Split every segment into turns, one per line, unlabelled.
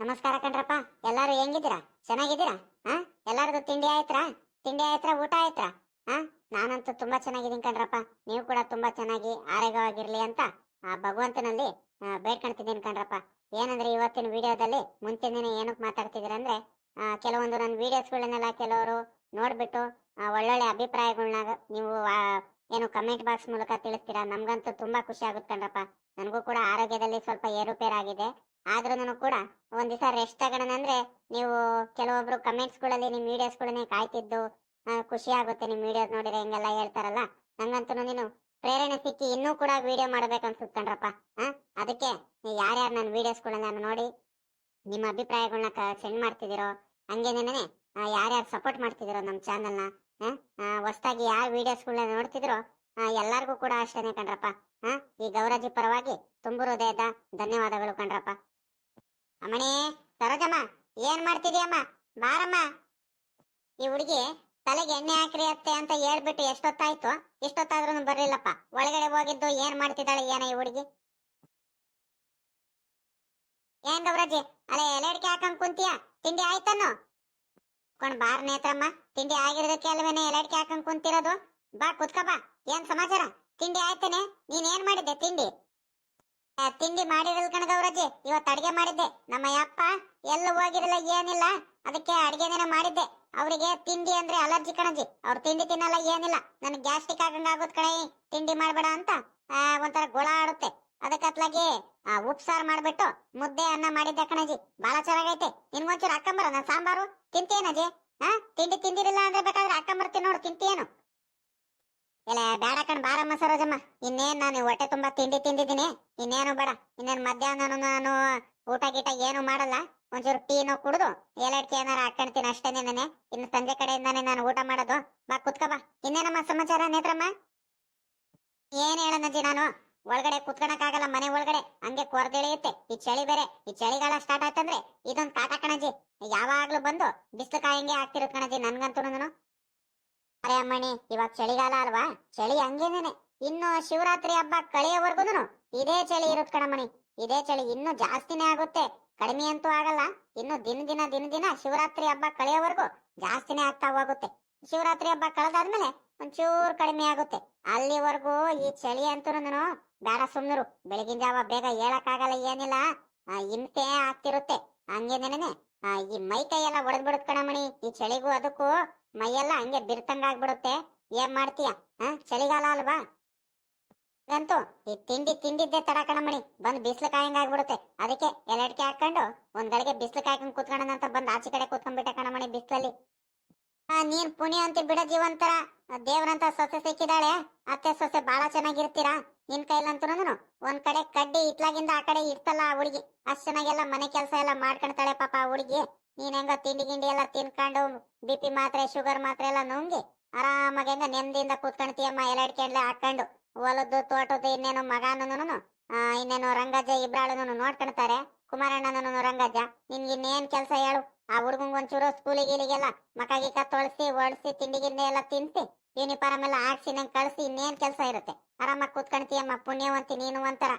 ನಮಸ್ಕಾರ ಕಣ್ರಪ್ಪ. ಎಲ್ಲಾರು ಹೆಂಗಿದ್ದೀರಾ? ಚೆನ್ನಾಗಿದ್ದೀರಾ? ಹಾ? ಎಲ್ಲಾರ್ಗು ತಿಂಡಿ ಆಯ್ತ್ರಾ? ತಿಂಡಿ ಆಯ್ತ್ರಾ? ಊಟ ಆಯ್ತ್ರಾ? ಹಾ? ನಾನಂತೂ ತುಂಬಾ ಚೆನ್ನಾಗಿದ್ದೀನಿ ಕಣ್ರಪ್ಪ. ನೀವು ಕೂಡ ತುಂಬಾ ಚೆನ್ನಾಗಿ ಆರೋಗ್ಯವಾಗಿರ್ಲಿ ಅಂತ ಆ ಭಗವಂತನಲ್ಲಿ ಬೇಡ್ಕೊಂತಿದ್ದೀನಿ ಕಣ್ರಪ್ಪ. ಏನಂದ್ರೆ ಇವತ್ತಿನ ವಿಡಿಯೋದಲ್ಲಿ ಮುಂಚೆನೇ ಏನಕ್ಕೆ ಮಾತಾಡ್ತಿದ್ದೀರ ಅಂದ್ರೆ ಕೆಲವೊಂದು ನನ್ನ ವಿಡಿಯೋಸ್ಗಳನ್ನೆಲ್ಲ ಕೆಲವರು ನೋಡ್ಬಿಟ್ಟು ಒಳ್ಳೊಳ್ಳೆ ಅಭಿಪ್ರಾಯಗಳನ್ನ ನೀವು ಏನು ಕಮೆಂಟ್ ಬಾಕ್ಸ್ ಮೂಲಕ ತಿಳಿಸ್ತೀರಾ? ನಮ್ಗಂತೂ ತುಂಬಾ ಖುಷಿ ಆಗುತ್ತೆ ಕಣ್ರಪ್ಪ. ನನಗೂ ಕೂಡ ಆರೋಗ್ಯದಲ್ಲಿ ಸ್ವಲ್ಪ ಏರುಪೇರಾಗಿದೆ. ಆದ್ರೂ ಕೂಡ ಒಂದ್ ದಿವಸ ರೆಸ್ಟ್ ತಗೋಣ ಅಂದ್ರೆ ನೀವು ಕೆಲವೊಬ್ರು ಕಮೆಂಟ್ಸ್ಗಳಲ್ಲಿ ನಿಮ್ ವಿಡಿಯೋಸ್ ಗಳನ್ನೇ ಕಾಯ್ತಿದ್ದು ಖುಷಿ ಆಗುತ್ತೆ ನಿಮ್ ವಿಡಿಯೋಸ್ ನೋಡಿದ್ರೆ ಹೆಂಗೆಲ್ಲ ಹೇಳ್ತಾರಲ್ಲ ನಂಗಂತೂ ನೀನು ಪ್ರೇರಣೆ ಸಿಕ್ಕಿ ಇನ್ನೂ ಕೂಡ ವಿಡಿಯೋ ಮಾಡ್ಬೇಕು ಅನ್ಸುತ್ತೆ ಕಣ್ರಪ್ಪ ಹಾ ಅದಕ್ಕೆ ನೀವು ಯಾರ್ಯಾರು ನನ್ನ ವಿಡಿಯೋಸ್ ಗಳನ್ನ ನೋಡಿ ನಿಮ್ಮ ಅಭಿಪ್ರಾಯಗಳನ್ನ ಸೆಂಡ್ ಮಾಡ್ತಿದ್ದೀರೋ ಹಂಗೇನೇನೆ ಯಾರ್ಯಾರು ಸಪೋರ್ಟ್ ಮಾಡ್ತಿದ್ದೀರೋ ನಮ್ಮ ಚಾನಲ್ನ ಹೊಸದಾಗಿ ಯಾರು ವಿಡಿಯೋಸ್ಗಳನ್ನ ನೋಡ್ತಿದ್ರೋ ಎಲ್ಲರಿಗೂ ಎಲ್ಲಾರ್ಗೂ ಕೂಡ ಅಷ್ಟೇನೆ ಕಣ್ರಪ್ಪ ಹಾ ಈ ಗೌರಜಿ ಪರವಾಗಿ ತುಂಬು ಹೃದಯದ ಧನ್ಯವಾದಗಳು ಕಣ್ರಪ್ಪ. ಅಮ್ಮಣಿ, ಸರೋಜಮ್ಮ, ಏನ್ ಮಾಡ್ತಿದ್ಯಮ್ಮ? ಬಾರಮ್ಮ. ಈ ಹುಡುಗಿ ತಲೆಗೆ ಎಣ್ಣೆ ಹಾಕ್ರಿ ಅತ್ತೆ ಅಂತ ಹೇಳ್ಬಿಟ್ಟು ಎಷ್ಟೊತ್ತಾಯ್ತು? ಇಷ್ಟೊತ್ತಾದ್ರೂ ಬರ್ಲಿಲ್ಲಪ್ಪ. ಒಳಗಡೆ ಹೋಗಿದ್ದು ಏನ್ ಮಾಡ್ತಿದ್ದಾಳೆ ಏನ ಈ ಹುಡುಗಿ? ಏನ್ ಗೌರಾಜಿ ಅಲೆ ಅಡಿಕೆ ಹಾಕೊಂಡ್ ಕುಂತಿಯ? ತಿಂಡಿ ಆಯ್ತನ್ನು? ಕೊಂಡ್ ಬಾರ್ ನೇತ್ರಮ್ಮ, ತಿಂಡಿ ಆಗಿರೋದಕ್ಕೆ ಅಲ್ವೇನೆ ಅಡಿಕೆ ಹಾಕೊಂಡ್ ಕುಂತಿರೋದು? ಬಾ ಕುತ್ಕ ಬಾ. ಏನ್ ಸಮಾಚಾರ? ತಿಂಡಿ ಆಯ್ತೇನೆ? ನೀನ್ ಏನ್ ಮಾಡಿದ್ದೆ ತಿಂಡಿ? ತಿಂಡಿ ಮಾಡಿರಲ್ ಕಣ ಗೌರಜ್ಜಿ ಇವತ್ತು ಅಡಿಗೆ ಮಾಡಿದ್ದೆ. ನಮ್ಮ ಯಪ್ಪ ಎಲ್ಲ ಹೋಗಿರಲ್ಲ, ಏನಿಲ್ಲ. ಅದಕ್ಕೆ ಅಡಿಗೆನೇನ ಮಾಡಿದ್ದೆ. ಅವರಿಗೆ ತಿಂಡಿ ಅಂದ್ರೆ ಅಲರ್ಜಿ ಕಣಜಿ ಅವ್ರು ತಿಂಡಿ ತಿನ್ನಲ್ಲ, ಏನಿಲ್ಲ. ನನ್ಗೆ ಗ್ಯಾಸ್ಟ್ರಿಕ್ ಆಗಂಗ ಆಗೋದ್ ಕಣೆ. ತಿಂಡಿ ಮಾಡ್ಬೇಡ ಅಂತ ಒಂಥರ ಗುಳ ಆಡುತ್ತೆ. ಅದಕ್ಕತ್ಲಾಗಿ ಉಪ್ಸಾರು ಮಾಡ್ಬಿಟ್ಟು ಮುದ್ದೆ ಅನ್ನ ಮಾಡಿದ್ದೆ ಕಣಜಿ ಬಾಳ ಚೆನ್ನಾಗೈತೆ. ನಿನ್ಗೊಂಚೂರು ಅಕ್ಕಂಬರ ನಾನು ಸಾಂಬಾರು ತಿಂತೇನಜಿ ಹಾ ತಿಂಡಿ ತಿಂದಿರಲಿಲ್ಲ ಅಂದ್ರೆ ಬೇಕಾದ್ರೆ ಹಾಕೊಂಬರ್ತೀನಿ ನೋಡು ತಿಂತೇನು ಇಲ್ಲ ಬೇಡ ಕಣ್ ಬಾರಮ್ಮ ಸರೋಜಮ್ಮ. ಇನ್ನೇನ್ ನಾನು ಹೊಟ್ಟೆ ತುಂಬಾ ತಿಂಡಿ ತಿಂದಿದ್ದೀನಿ. ಇನ್ನೇನು ಬೇಡ. ಇನ್ನೇನು ಮಧ್ಯಾಹ್ನ ನಾನು ಊಟ ಗೀಟ ಏನು ಮಾಡಲ್ಲ. ಒಂಚೂರು ಟೀನು ಕುಡಿದು ಏಲಕ್ಕಿ ಏನಾರ ಹಾಕೊಂಡ್ತೀನಿ ಅಷ್ಟೇ ನಾನೇ ಇನ್ನು ಸಂಜೆ ಕಡೆಯಿಂದಾನೆ ನಾನು ಊಟ ಮಾಡೋದು. ಬಾ ಕುತ್ಕ ಬಾ. ಇನ್ನೇನಮ್ಮ ಸಮಾಚಾರ ನೇತ್ರಮ್ಮ? ಏನ್ ಹೇಳನಜ್ಜಿ ನಾನು? ಒಳಗಡೆ ಕುತ್ಕೊಳಕ್ಕಾಗಲ್ಲ ಮನೆ ಒಳಗಡೆ. ಹಂಗೆ ಕೊರದಿಳಿಯುತ್ತೆ. ಈ ಚಳಿ ಬೇರೆ. ಈ ಚಳಿಗಾಲ ಸ್ಟಾರ್ಟ್ ಆಯ್ತಂದ್ರೆ ಇದೊಂದು ಕಾಟ ಕಣಜಿ ಯಾವಾಗ್ಲೂ ಬಂದು ಬಿಸಿಲು ಕಾಯಂಗೆ ಆಗ್ತಿರುತ್ತೆ ಕಣಜಿ ನನ್ಗಂತೂ ಅರೆ ಅಮ್ಮಣಿ, ಇವಾಗ ಚಳಿಗಾಲ ಅಲ್ವಾ? ಚಳಿ ಹಂಗೇನೇನೆ. ಇನ್ನು ಶಿವರಾತ್ರಿ ಹಬ್ಬ ಕಳೆಯವರೆಗೂ ಇದೇ ಚಳಿ ಇರುತ್ತೆ ಕಣಮಣಿ ಇದೇ ಚಳಿ ಇನ್ನು ಜಾಸ್ತಿನೇ ಆಗುತ್ತೆ. ಕಡಿಮೆ ಅಂತೂ ಆಗಲ್ಲ. ಇನ್ನು ದಿನ ದಿನ ದಿನ ದಿನ ಶಿವರಾತ್ರಿ ಹಬ್ಬ ಕಳೆಯೋವರೆಗೂ ಜಾಸ್ತಿನೇ ಆಗ್ತಾ ಹೋಗುತ್ತೆ. ಶಿವರಾತ್ರಿ ಹಬ್ಬ ಕಳೆದಾದ್ಮೇಲೆ ಒಂಚೂರು ಕಡಿಮೆ ಆಗುತ್ತೆ. ಅಲ್ಲಿವರೆಗೂ ಈ ಚಳಿ ಅಂತೂ ಬೇಡ ಸುಮ್ನರು. ಬೆಳಗಿನ ಜಾವ ಬೇಗ ಹೇಳಕ್ಕಾಗಲ್ಲ ಏನಿಲ್ಲ. ಇಂತೆ ಆಗ್ತಿರುತ್ತೆ. ಹಂಗೇನೇನೆ ಈ ಮೈ ಕೈ ಎಲ್ಲ ಒಡೆದ್ಬಿಡುತ್ತೆ ಕಣಮಣಿ ಈ ಚಳಿಗೂ ಅದಕ್ಕೂ ಮೈಯೆಲ್ಲ ಹಂಗೆ ಬಿರ್ತಂಗ ಆಗ್ಬಿಡುತ್ತೆ. ಏನ್ ಮಾಡ್ತೀಯ? ಹ ಚಳಿಗಾಲ ಅಲ್ವಾ? ಅಂತೂ ಈ ತಿಂಡಿ ತಿಂದಿದ್ದೆ ತಡ ಕಣಮಣಿ ಬಂದ್ ಬಿಸ್ಲು ಕಾಯಂಗ ಆಗ್ಬಿಡುತ್ತೆ. ಅದಕ್ಕೆ ಎಲ್ಲಡಿಕೆ ಹಾಕೊಂಡು ಒಂದ್ ಗಳಿಗೆ ಬಿಸ್ಲು ಕಾಯ್ಕೊಂಡ್ ಕೂತ್ಕೊಂಡಂತ ಬಂದ್ ಆಚೆ ಕಡೆ ಕೂತ್ಕೊಂಡ್ಬಿಟ್ಟೆ ಕಣಮಣಿ ಬಿಸ್ಲಲ್ಲಿ. ನೀನ್ ಪುಣ್ಯ ಅಂತ ಬಿಡ ಜೀವಂತರ. ದೇವ್ರಂತ ಸೊಸೆ ಸಿಕ್ಕಿದಾಳೆ, ಅತ್ತೆ ಸೊಸೆ ಬಾಳ ಚೆನ್ನಾಗಿರ್ತೀರಾ? ನಿನ್ ಕೈಲಂತೂ ಒಂದ್ ಕಡೆ ಕಡ್ಡಿ ಇಟ್ಲಾಗಿಂದ ಆ ಕಡೆ ಇರ್ತಲ್ಲ ಆ ಹುಡುಗಿ. ಅಷ್ಟ್ ಚೆನ್ನಾಗೆಲ್ಲ ಮನೆ ಕೆಲಸ ಎಲ್ಲ ಮಾಡ್ಕೊಂತಾಳೆ ಪಾಪ ಆ ಹುಡುಗಿ. ನೀನ್ ಹೆಂಗ ತಿಂಡಿ ಗಿಂಡಿ ಎಲ್ಲ ತಿನ್ಕೊಂಡು ಬಿ ಪಿ ಮಾತ್ರೆ, ಶುಗರ್ ಮಾತ್ರೆ ಎಲ್ಲ ನುಂಗಿ ಆರಾಮಾಗಿ ಹೆಂಗ ನೆಮ್ಮದಿಯಿಂದ ಕೂತ್ಕೊಂತೀಯಮ್ಮ ಎಲೆಡ್ಕೆಂಡ್ಲೆ ಹಾಕೊಂಡು ಹೊಲದ್ದು, ತೋಟದ್ದು, ಇನ್ನೇನು ಮಗನೂ ಇನ್ನೇನು ರಂಗಜ್ಜ ಇಬ್ರಾಳುನು ನೋಡ್ಕೊಂತಾರೆ ಕುಮಾರಣ್ಣನೂ ರಂಗಜ್ಜ ನಿನ್ಗೆ ಇನ್ನೇನ್ ಕೆಲಸ ಹೇಳು. ಆ ಹುಡುಗಂಗ್ ಒಂಚೂರು ಸ್ಕೂಲಿಗೆ ಇಲ್ಲಿಗೆಲ್ಲ ಮಕ ಗಿಕ್ಕ ತೊಳಸಿ, ಒಡಿಸಿ ತಿಂಡಿ ಗಿಂಡಿ ಎಲ್ಲ ತಿನ್ಸಿ ಯೂನಿಫಾರ್ಮ್ ಎಲ್ಲ ಹಾಕ್ಸಿ, ನಂಗೆ ಕಳ್ಸಿ, ಇನ್ನೇನ್ ಕೆಲಸ ಇರುತ್ತೆ. ಆರಾಮಾಗಿ ಕೂತ್ಕೊಂತೀಯಮ್ಮ ಪುಣ್ಯವಂತಿ ನೀನು ಒಂಥರ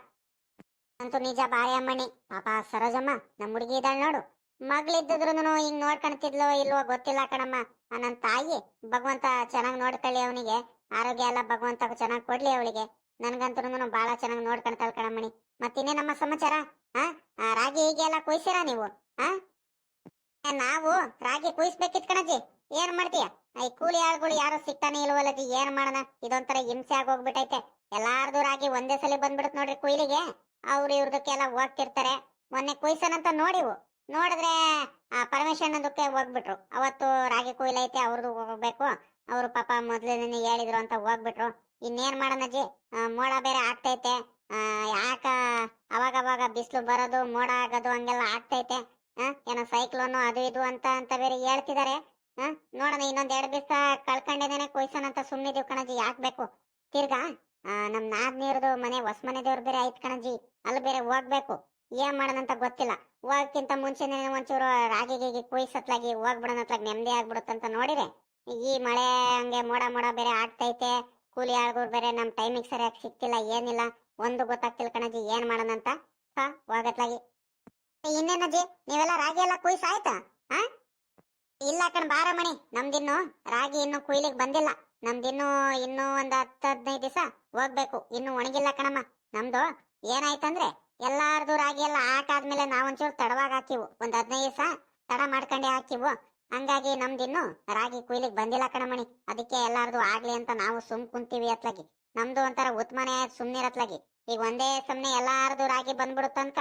ಅಂತೂ ನಿಜ ಬಾರಿ ಅಮ್ಮಣ್ಣಿ ಪಾಪ ಸರೋಜಮ್ಮ ನಮ್ಮ ಹುಡುಗಿ ಇದ್ದಾಳೆ ನೋಡು. ಮಗಳಿದ್ದಿದ್ರು ಹಿಂಗ್ ನೋಡ್ಕೊಂತಿದ್ಲೋ ಇಲ್ವೋ ಗೊತ್ತಿಲ್ಲ ಕಣಮ್ಮ. ನನ್ನ ನನ್ ತಾಯಿ, ಭಗವಂತ ಚೆನ್ನಾಗಿ ನೋಡ್ಕೊಳ್ಳಿ ಅವನಿಗೆ. ಆರೋಗ್ಯ ಎಲ್ಲ ಭಗವಂತ ಚೆನ್ನಾಗಿ ಕೊಡ್ಲಿ ಅವಳಿಗೆ. ನನ್ಗಂತೂ ಬಹಳ ಚೆನ್ನಾಗಿ ನೋಡ್ಕೊಂತಾಳ ಕಣಮ್ಮಣಿ. ಮತ್ತಿನ್ನೇ ನಮ್ಮ ಸಮಾಚಾರ? ಹಾ ರಾಗಿ ಹೀಗೆ ಎಲ್ಲ ಕುಯ್ಸಿರ ನೀವು? ಹಾ ನಾವು ರಾಗಿ ಕುಯ್ಸ್ಬೇಕಿತ್ ಕಣಜ್ಜಿ. ಏನ್ ಮಾಡ್ತೀಯ? ಐ ಕೂಲಿ ಆಳ್ಗಳು ಯಾರು ಸಿಗ್ತಾನೆ ಇಲ್ವಲ್ಲಜ್ಜಿ ಏನ್ ಮಾಡೋಣ? ಇದೊಂಥರ ಹಿಂಸೆ ಆಗೋಗ್ಬಿಟ್ಟೈತೆ ಎಲ್ಲಾರ್ದು ರಾಗಿ ಒಂದೇ ಸಲ ಬಂದ್ಬಿಡುತ್ತೆ ನೋಡ್ರಿ ಕುಯ್ಲಿಗೆ ಅವ್ರು ಇವ್ರದಕ್ಕೆಲ್ಲ ಹೋಗ್ತಿರ್ತಾರೆ. ಮೊನ್ನೆ ಕುಯ್ಸನಂತ ನೋಡಿವು. ನೋಡಿದ್ರೆ, ಆ ಪರಮೇಶ್ವರನ ಅನ್ನೋದಕ್ಕೆ ಹೋಗ್ಬಿಟ್ರು. ಅವತ್ತು ರಾಗಿ ಕುಯ್ಲೈತೆ ಅವ್ರದ್ದು ಹೋಗ್ಬೇಕು. ಅವರು ಪಾಪ ಮೊದ್ಲೇನೆ ಹೇಳಿದ್ರು ಅಂತ ಹೋಗ್ಬಿಟ್ರು. ಇನ್ನೇನ್ ಮಾಡೋಣಜ್ಜಿ ಮೋಡ ಬೇರೆ ಆಗ್ತೈತೆ. ಯಾಕ ಅವಾಗ ಅವಾಗ ಬಿಸಿಲು ಬರೋದು, ಮೋಡ ಆಗೋದು, ಹಂಗೆಲ್ಲ ಆಗ್ತೈತೆ. ಏನೋ ಸೈಕ್ಲೋನು ಅದು ಇದು ಅಂತ ಅಂತ ಬೇರೆ ಹೇಳ್ತಿದಾರೆ. ಹಾ ನೋಡೋಣ ಇನ್ನೊಂದ್ ಎರಡ್ ದಿವಸ ಕಳ್ಕೊಂಡಿದ್ದೇನೆ ಕೊಯ್ಸೋಣ ಅಂತ ಸುಮ್ಮನಿದೀವಿ ಕಣಜಿ ಯಾಕ್ ಬೇಕು? ತಿರ್ಗಾ ನಮ್ ನಾದ್ನೀರ್ದು ಮನೆ ಹೊಸ ಮನೆ ದೇವ್ರ ಬೇರೆ ಐತ್ ಕಣಜಿ ಅಲ್ಲಿ ಬೇರೆ ಹೋಗ್ಬೇಕು. ಏನ್ ಮಾಡೋಣಂತ ಗೊತ್ತಿಲ್ಲ. ಹೋಗಕ್ಕಿಂತ ಮುಂಚೆನೆ ಒಂಚೂರು ರಾಗಿ ಗೀಗಿ ಕುಯ್ಸತ್ಲಾಗಿ ಹೋಗ್ಬಿಡೋಣ ಅತ್ಲಾಗಿ ನೆಮ್ಮದಿ ಆಗ್ಬಿಡುತ್ತಂತ ನೋಡಿರೆ ಈ ಮಳೆ ಹಂಗೆ ಮೋಡ ಮೋಡ ಬೇರೆ ಆಗ್ತೈತೆ. ಕೂಲಿ ಆಳ್ಗೂ ಬೇರೆ ನಮ್ ಟೈಮಿಗೆ ಸರಿಯಾಗಿ ಸಿಕ್ತಿಲ್ಲ, ಏನಿಲ್ಲ. ಒಂದು ಗೊತ್ತಾಗ್ತಿಲ್ಲ ಕಣಜಿ ಏನ್ ಮಾಡೋಣಂತ ಹೋಗತ್ಲಾಗಿ. ಇನ್ನೇನಜ್ಜಿ ನೀವೆಲ್ಲ ರಾಗಿ ಎಲ್ಲ ಕುಯ್ಸ ಆಯ್ತಾ? ಹಾ ಇಲ್ಲ ಕಣ್ ಬಾರಮಣಿ ನಮ್ದಿನ್ನು ರಾಗಿ ಇನ್ನು ಕುಯ್ಲಿಕ್ ಬಂದಿಲ್ಲ. ನಮ್ದಿನ್ನು ಇನ್ನು ಒಂದ್ ಹತ್ತು ಹದಿನೈದು ದಿವಸ ಹೋಗ್ಬೇಕು. ಇನ್ನು ಒಣಗಿಲ್ಲ ಕಣಮ್ಮ. ನಮ್ದು ಏನಾಯ್ತಂದ್ರೆ ಎಲ್ಲಾರ್ದು ರಾಗಿ ಎಲ್ಲ ಹಾಕಾದ್ಮೇಲೆ ನಾವೊಂಚೂರು ತಡವಾಗಿ ಹಾಕಿವು. ಒಂದ್ ಹದಿನೈದು ದಿವಸ ತಡ ಮಾಡ್ಕೊಂಡೆ ಹಾಕಿವು. ಹಂಗಾಗಿ ನಮ್ದಿನ್ನು ರಾಗಿ ಕುಯ್ಲಿಕ್ ಬಂದಿಲ್ಲ ಕಣಮಣಿ ಅದಕ್ಕೆ ಎಲ್ಲಾರ್ದು ಆಗ್ಲಿ ಅಂತ ನಾವು ಸುಮ್ ಕುಂತೀವಿ ಅತ್ಲಾಗಿ. ನಮ್ದು ಒಂಥರ ಉತ್ಮನೆ ಸುಮ್ನಿರತ್ಲಾಗಿ ಈಗ ಒಂದೇ ಸಮನೆ ಎಲ್ಲಾರ್ದು ರಾಗಿ ಬಂದ್ಬಿಡುತ್ತಂತ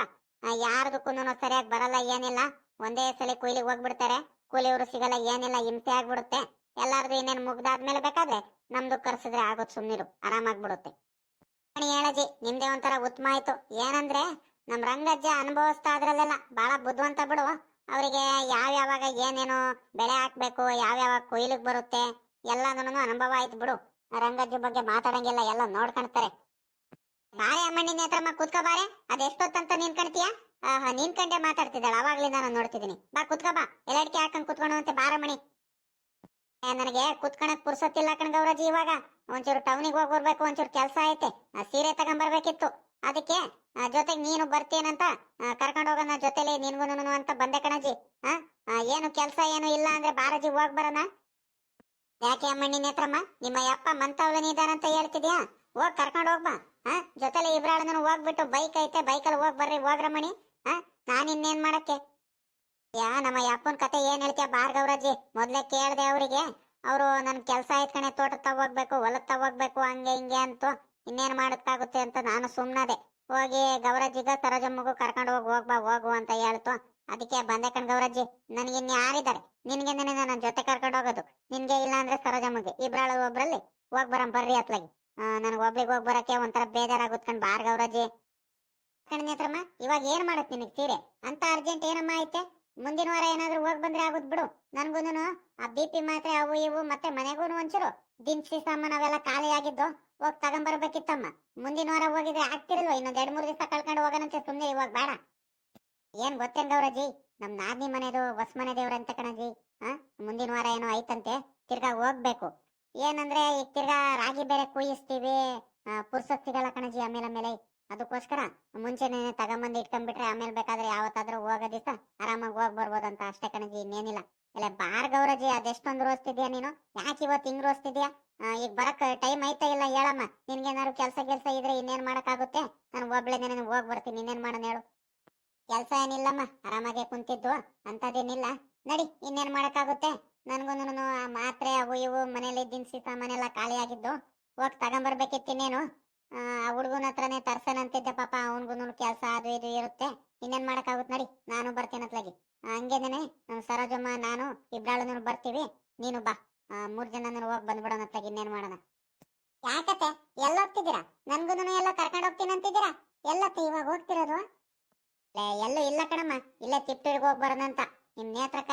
ಯಾರ್ದಕ್ಕೂ ಸರಿಯಾಗಿ ಬರಲ್ಲ, ಏನಿಲ್ಲ. ಒಂದೇ ಸಲ ಕೂಲಿಗೆ ಹೋಗ್ಬಿಡ್ತಾರೆ. ಕೂಲಿಯವರು ಸಿಗಲ್ಲ, ಏನಿಲ್ಲ, ಹಿಂಸೆ ಆಗ್ಬಿಡುತ್ತೆ. ಎಲ್ಲಾರ್ದು ಇನ್ನೇನು ಮುಗ್ದಾದ್ಮೇಲೆ ಬೇಕಾದ್ರೆ ನಮ್ದು ಕರ್ಸಿದ್ರೆ ಆಗೋದು ಸುಮ್ಮನಿರು ಆರಾಮಾಗ್ಬಿಡುತ್ತೆ. ಹೇಳಜಿ ನಿಮ್ದೇ ಒಂಥರ ಉತ್ತಮ ಆಯ್ತು. ಏನಂದ್ರೆ, ನಮ್ ರಂಗಜ್ಜ ಅನುಭವಿಸ್ತಾ ಅದ್ರಲ್ಲೆಲ್ಲ ಬಹಳ ಬುದ್ಧಿವಂತ ಬಿಡು. ಅವರಿಗೆ ಯಾವ ಯಾವಾಗ ಏನೇನು ಬೆಳೆ ಹಾಕ್ಬೇಕು ಯಾವ ಯಾವಾಗ ಕೊಯ್ಲಿಗೆ ಬರುತ್ತೆ ಎಲ್ಲದನ್ನು ಅನುಭವ ಆಯ್ತು ಬಿಡು. ರಂಗಜ್ಜ ಬಗ್ಗೆ ಮಾತಾಡಂಗಿಲ್ಲ, ಎಲ್ಲ ನೋಡ್ಕೊಂತಾರೆ ಬಾರೆ ಅಮ್ಮಣ್ಣಿನ ಹತ್ರಮ್ಮ ಕುತ್ಕೋ ಬಾರೆ. ಅದೆಷ್ಟೊತ್ತಂತ ನಿನ್ಕಣ್ತೀಯ ಆಹಾ ನಿನ್ಕಂಡೆ ಮಾತಾಡ್ತಿದ್ದಾಳೆ. ಅವಾಗ್ಲಿಂದ ನಾನು ನೋಡ್ತಿದ್ದೀನಿ. ಬಾ ಕುತ್ಕೋ ಬಾ. ಎಲ್ಲಡಿಕೆ ಹಾಕೊಂಡ್ ಕುತ್ಕೊಂಡು ಅಂತೆ ಬಾರಮಣಿ ನನಗೆ ಕುತ್ಕೊಳಕ್ ಪುರ್ಸತ್ತಿಲ್ಲ ಕಣ್ ಗೌರಜಿ ಇವಾಗ. ಒಂಚೂರು ಟೌನಿಗೆ ಹೋಗಿ ಬರ್ಬೇಕು ಒಂಚೂರು ಕೆಲಸ ಐತೆ. ಸೀರೆ ತಗೊಂಡ್ಬರ್ಬೇಕಿತ್ತು ಅದಕ್ಕೆ ಜೊತೆಗೆ ನೀನು ಬರ್ತೀನಂತ ಕರ್ಕೊಂಡು ಹೋಗೋಣ ಜೊತೆಲಿ ನಿನ್ಗುನು ಅಂತ ಬಂದೆ ಕಣಜಿ ಆ, ಏನು ಕೆಲಸ ಏನು ಇಲ್ಲ ಅಂದ್ರೆ ಬಾರಜಿ ಹೋಗ್ ಬರೋಣ. ಯಾಕೆ ಅಮ್ಮಣ್ಣಿನ ಹತ್ರಮ್ಮ? ನಿಮ್ಮ ಅಪ್ಪ ಮಂತವ್ಲನಿ ಇದಾರಂತ ಹೇಳ್ತಿದ್ಯಾ? ಹೋಗ್ ಕರ್ಕೊಂಡು ಹೋಗ್ಬಾ ಹಾ, ಜೊತೆಲಿ ಇಬ್ರಾಳನು ಹೋಗ್ಬಿಟ್ಟು ಬೈಕ್ ಐತೆ ಬೈಕಲ್ಲಿ ಹೋಗ್ ಬರ್ರಿ ಹೋಗ್ರಮ್ಮಣಿ ಹಾ, ನಾನ್ ಇನ್ನೇನ್ ಮಾಡಕ್ಕೆ? ಯಾ, ನಮ್ಮ ಯಪ್ಪನ ಕತೆ ಏನ್ ಹೇಳ್ತೀಯ ಭಾರ್ಗವ್ರಜ್ಜಿ ಮೊದ್ಲೇ ಕೇಳ್ದೆ ಅವರಿಗೆ. ಅವರು, ನನ್ ಕೆಲ್ಸ ಆಯ್ತ್ ಕಣೆ ತೋಟ ತಗೋಗ್ಬೇಕು ಹೊಲಕ್ ತಗೋಗ್ಬೇಕು ಹಂಗೆ ಹಿಂಗೆ ಅಂತ. ಇನ್ನೇನ್ ಮಾಡಕ್ಕಾಗುತ್ತೆ ಅಂತ ನಾನು ಸುಮ್ನದೆ. ಹೋಗಿ ಗೌರಜ್ಜಿಗ ಸರೋಜಮ್ಮಗೂ ಕರ್ಕೊಂಡು ಹೋಗಿ ಹೋಗ್ಬಾ ಹೋಗು ಅಂತ ಹೇಳ್ತು. ಅದಕ್ಕೆ ಬಂದೆ ಕಣ್ ಗೌರಜ್ಜಿ, ನನಗೆ ಇನ್ ಯಾರಿದ್ದಾರೆ? ನಿನ್ಗೆ ನನ್ನ ಜೊತೆ ಕರ್ಕೊಂಡು ಹೋಗೋದು? ನಿನ್ಗೆ ಇಲ್ಲ ಅಂದ್ರೆ ಸರೋಜಮ್ಮಗೆ, ಇಬ್ರಾಳ ಒಬ್ರಲ್ಲಿ? ಹೋಗ್ ಬರಂ, ಬರ್ರಿ ಅತ್ಲಾಗಿ. ನನಗೆ ಒಬ್ಳಿಗೆ ಹೋಗಿ ಬರಕ್ಕೆ ಒಂಥರ ಬೇಜಾರಾಗುತ್ತೆ ಕಣ್ ಬಾರ್ ಗೌರಜಿ ಕಣ್ನೇತ್ರಮ್ಮ ಇವಾಗ ಏನು ಮಾಡುತ್ತೆ ನಿನಗೆ ಸೀರೆ? ಅಂತ ಅರ್ಜೆಂಟ್ ಏನಮ್ಮ ಐತೆ? ಮುಂದಿನ ವಾರ ಏನಾದರೂ ಹೋಗಿ ಬಂದ್ರೆ ಆಗುತ್ತೆ ಬಿಡು. ನನ್ಗೂನು ಆ ಬಿ ಪಿ ಮಾತ್ರೆ ಅವು ಇವು ಮತ್ತೆ ಮನೆಗೂ ಒಂಚೂರು. ದಿನಸಿ ಸಾಮಾನು ಅವೆಲ್ಲ ಖಾಲಿ ಆಗಿದ್ದು ಹೋಗಿ ತಗೊಂಬರ್ಬೇಕಿತ್ತಮ್ಮ. ಮುಂದಿನ ವಾರ ಹೋಗಿದ್ರೆ ಆಗ್ತಿರಲ್ವ, ಇನ್ನೊಂದು ಎರಡು ಮೂರು ದಿವಸ ಕಳ್ಕೊಂಡು ಹೋಗೋಣಂತೆ ಸುಮ್ಮನೆ ಇವಾಗ ಬೇಡ. ಏನು ಗೊತ್ತೇನು ಗೌರಜಿ ನಮ್ಮ ನಾದಿನಿ ಮನೆದು ಹೊಸ ಮನೆ ಅಂತ ಕಣಜಿ ಆ, ಮುಂದಿನ ವಾರ ಏನೋ ಐತಂತೆ, ತಿರ್ಗಾ ಹೋಗ್ಬೇಕು. ಏನಂದ್ರೆ ಈಗ ತಿರ್ಗಾ ರಾಗಿ ಬೇರೆ ಕುಯಿಸ್ತೀವಿ ಪುರ್ಸತ್ ಸಿಗಲ್ಲ ಕಣಜಿ ಆಮೇಲೆ ಆಮೇಲೆ ಅದಕ್ಕೋಸ್ಕರ ಮುಂಚೆನೆ ತಗೊಂಬಂದು ಇಟ್ಕೊಂಡ್ಬಿಟ್ರೆ ಆಮೇಲೆ ಬೇಕಾದ್ರೆ ಯಾವತ್ತಾದ್ರೂ ಹೋಗೋ ದಿವಸ ಆರಾಮಾಗಿ ಹೋಗ್ ಬರ್ಬೋದಂತ ಅಷ್ಟೇ ಕಣಜಿ, ಇನ್ನೇನಿಲ್ಲ. ಇಲ್ಲ, ಬಾರ್ ಗೌರಜಿ, ಅದೆಷ್ಟೊಂದು ರೋಸ್ತಿದ್ಯಾ ನೀನು? ಯಾಕೆ ಇವತ್ತು ಹಿಂಗ್ ರೋಸ್ತಿದ್ಯಾ ಈಗ ಬರಕ್ ಟೈಮ್ ಐತಾ ಇಲ್ಲ ಹೇಳಮ್ಮ. ನಿನ್ಗೇನಾದ್ರು ಕೆಲಸ ಕೆಲಸ ಇದ್ರೆ ಇನ್ನೇನ್ ಮಾಡಕ್ಕಾಗುತ್ತೆ? ನಾನು ಒಬ್ಳೆ ಹೋಗ್ ಬರ್ತೀನಿ, ಇನ್ನೇನ್ ಮಾಡೋಣ ಹೇಳು. ಕೆಲಸ ಏನಿಲ್ಲಮ್ಮ, ಆರಾಮಾಗೆ ಕುಂತಿದ್ವು ಅಂತದೇನಿಲ್ಲ ನಡಿ, ಇನ್ನೇನ್ ಮಾಡಕ್ಕಾಗುತ್ತೆ? ನನ್ಗೊಂದು ಮಾತ್ರೆ ಅವು ಇವು ಮನೇಲಿ ದಿನಸಿ ಸಾಮಾನೆಲ್ಲ ಖಾಲಿ ಆಗಿದ್ದು ಹೋಗಿ ತಗೊಂಬರ್ಬೇಕಿತ್ತು ಇನ್ನೇನು. ಆ ಹುಡುಗನ ಹತ್ರನೇ ತರ್ಸನಂತಿದ್ದೆ ಪಾಪ ಅವನಿಗೂ ಕೆಲಸ ಅದು ಇದು ಇರುತ್ತೆ. ಇನ್ನೇನ್ ಮಾಡೋಕ್ಕಾಗುತ್ತೆ ನಡಿ, ನಾನು ಬರ್ತೀನಿ ಅತ್ಲಾಗಿ. ಹಂಗೇನೆ ಸರೋಜಮ್ಮ, ನಾನು ಇಬ್ರಾಳನು ಬರ್ತೀವಿ, ನೀನು ಬಾ. ಮೂರು ಜನ ಹೋಗಿ ಬಂದ್ಬಿಡೋಣ ಅತ್ಲಾಗಿ, ಇನ್ನೇನ್ ಮಾಡೋಣ. ಯಾಕತ್ತೆ ಎಲ್ಲ ಹೋಗ್ತಿದ್ದೀರಾ ನನ್ಗುನು ಎಲ್ಲ ಕರ್ಕೊಂಡು ಹೋಗ್ತೀನಿ ಅಂತಿದ್ದೀರಾ? ಎಲ್ಲತ್ತೆ, ಇವಾಗ ಹೋಗ್ತಿರೋದು? ಎಲ್ಲೂ ಇಲ್ಲ ಕಣಮ್ಮ, ಇಲ್ಲೇ ತಿಪ್ಪಿಗೆ ಹೋಗಿ ಬರೋಣಂತ. ನಿಮ್ ನೇತ್ರಕ್ಕ